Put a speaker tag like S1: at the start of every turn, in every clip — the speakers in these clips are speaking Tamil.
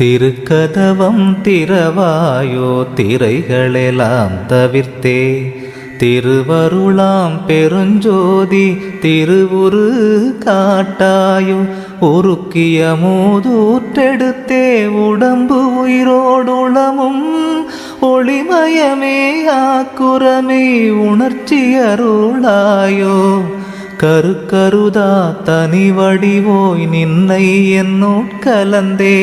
S1: திருக்கதவம் திறவாயோ திரைகளெல்லாம் தவிர்த்தே. திருவருளாம் பெருஞ்சோதி திருவுரு காட்டாயோ உருக்கிய மூதூற்றெடுத்தே உடம்பு உயிரோடுளமும் ஒளிமயமே ஆக்குரமே உணர்ச்சி அருளாயோ கருக்கருதா தனி வடிவோய் நின்னை என்னோட் கலந்தே.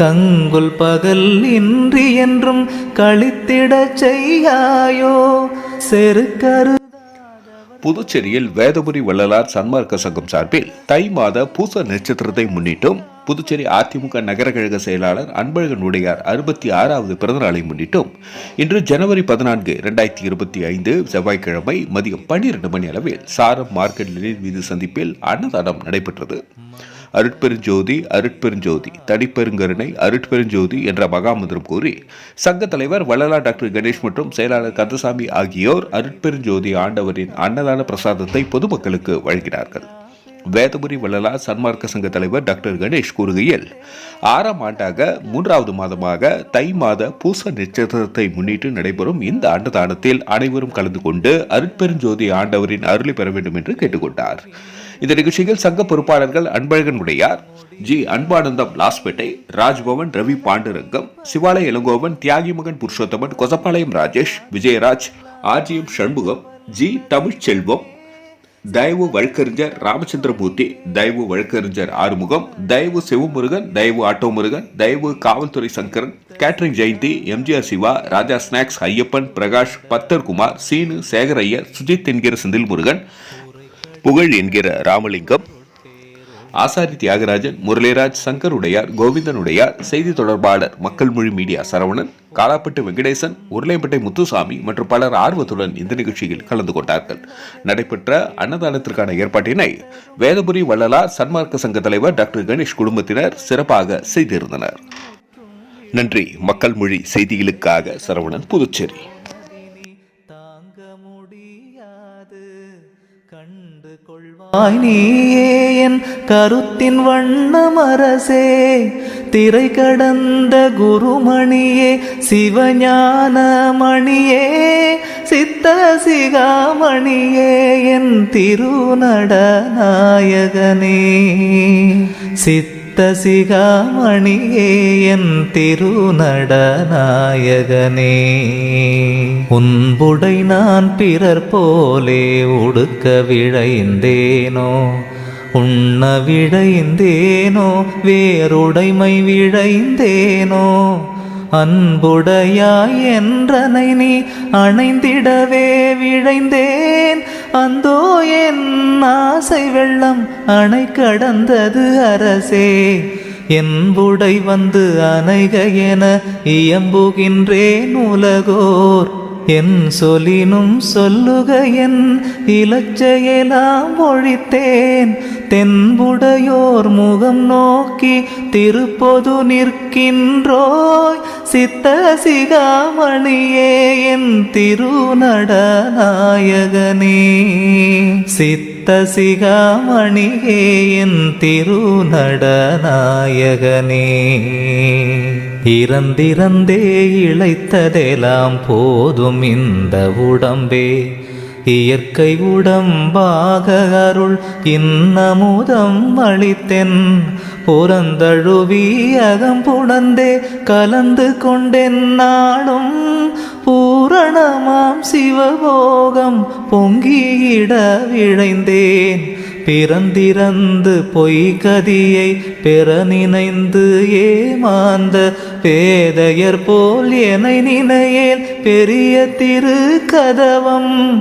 S1: கங்குல் பகல் இன்றி என்றும் கழித்திடச் செய்யாயோ? செருக்கரு
S2: புதுச்சேரியில் வேதபுரி வள்ளலார் சன்மார்க்க சங்கம் சார்பில் தை மாத பூச நட்சத்திரத்தை முன்னிட்டும் புதுச்சேரி அதிமுக நகர கழக செயலாளர் அன்பழகன் உடையார் அறுபத்தி ஆறாவது பிறந்தநாளை முன்னிட்டும். இன்று ஜனவரி பதினான்கு இரண்டாயிரத்தி இருபத்தி ஐந்து செவ்வாய்க்கிழமை மதியம் பன்னிரண்டு மணி அளவில் சாரம் மார்க்கெட் நிலை வீதி சந்திப்பில் அன்னதானம் நடைபெற்றது. அருட்பெருஞ்சோதி அருட்பெருஞ்சோதி தனிப்பெருங்கருணை அருட்பெருஞ்சோதி என்ற மகாமந்திரம் கூறி சங்க தலைவர் வள்ளலா டாக்டர் கணேஷ் மற்றும் செயலாளர் கந்தசாமி ஆகியோர் அருட்பெருஞ்சோதி ஆண்டவரின் அன்னதான பிரசாதத்தை பொதுமக்களுக்கு வழங்கினார்கள். வேதபுரி வள்ளலா சன்மார்க்க சங்க தலைவர் டாக்டர் கணேஷ் கூறுகையில் ஆறாம் ஆண்டாக மூன்றாவது மாதமாக தை மாத பூச நட்சத்திரத்தை முன்னிட்டு நடைபெறும் இந்த அன்னதானத்தில் அனைவரும் கலந்து கொண்டு அருட்பெருஞ்சோதி ஆண்டவரின் அருளை பெற வேண்டும் என்று கேட்டுக்கொண்டார். இந்த நிகழ்ச்சியில் சங்க பொறுப்பாளர்கள் அன்பழகன் உடையார் ஜி. அன்பானந்தம் லாஸ்பேட்டை ராஜ்பவன் ரவி பாண்டுரங்கம் சிவாலய இளங்கோவன் தியாகி மகன் புருஷோத்தமன் கொசப்பாளையம் ராஜேஷ் விஜயராஜ் ஆர்ஜிஎம் சண்முகம் ஜி. தமிழ்ச்செல்வம் தயவு வழக்கறிஞர் ராமச்சந்திரமூர்த்தி தயவு வழக்கறிஞர் ஆறுமுகம் தயவு சிவமுருகன் தயவு ஆட்டோ முருகன் தயவு காவல்துறை சங்கரன் கேட்ரிங் ஜெயந்தி எம்ஜிஆர் சிவா ராஜா ஸ்நாக்ஸ் ஐயப்பன் பிரகாஷ் பத்தர் குமார் சீனு சேகரையர் சுஜித் என்கிற செந்தில் முருகன் புகழ் என்கிற ராமலிங்கம் ஆசாரி தியாகராஜன் முரளிராஜ் சங்கருடையார் கோவிந்தனுடையார் செய்தி தொடர்பாளர் மக்கள் மொழி மீடியா சரவணன் காலாப்பட்டு வெங்கடேசன் உருளைப்பட்டை முத்துசாமி மற்றும் பலர் ஆர்வத்துடன் இந்த நிகழ்ச்சியில் கலந்து கொண்டார்கள். நடைபெற்ற அன்னதானத்திற்கான ஏற்பாட்டினை வேதபுரி வள்ளலார் சன்மார்க்க சங்க தலைவர் டாக்டர் கணேஷ் குடும்பத்தினர் சிறப்பாக செய்திருந்தனர். நன்றி மக்கள் மொழி செய்திகளுக்காக சரவணன் புதுச்சேரி.
S1: கொள்வாய் நீயே என் கருத்தின் வண்ணம் அரசே திரை கடந்த குருமணியே சிவஞான மணியே சித்த சிகாமணியே என் திருநடநாயகனே. சித்த சிகாமணியே என் திருநடநாயகனே. உன்புடை நான் பிறர் போலே உடுக்க விழைந்தேனோ உண்ண விழைந்தேனோ வேறுடைமை விழைந்தேனோ அன்புடையாய் என்றனை நீ அணைந்திடவே விழைந்தேன். அந்தோ என் ஆசை வெள்ளம் அணை கடந்தது அரசே. என்புடை வந்து அணைக என இயம்புகின்றேன் உலகோர். என் சொலினும் சொல்லுக என் இலச்சையெல்லாம் ஒழித்தேன். தென்புடையோர் முகம் நோக்கி திருப்பொது நிற்கின்றோய். சித்த சிகாமணியே என் திருநடநாயகனே. சித்த சிகாமணியே என் திருநடநாயகனே. இறந்திறந்தே இழைத்ததெல்லாம் போதும் இந்த உடம்பே. இயற்கை உடம்பாக அருள் இன்னமுதம் அளித்தென். புறந்தழுவி அகம்புணர்ந்தே கலந்து கொண்டென் நாளும். பூரணமாம் சிவபோகம் பொங்கியிட விழைந்தேன். பிறந்திறந்து பொய்கதியை பெற நினைந்து ஏமாந்த பேதையர் போல் என நினையேல் பெரிய திரு கதவம்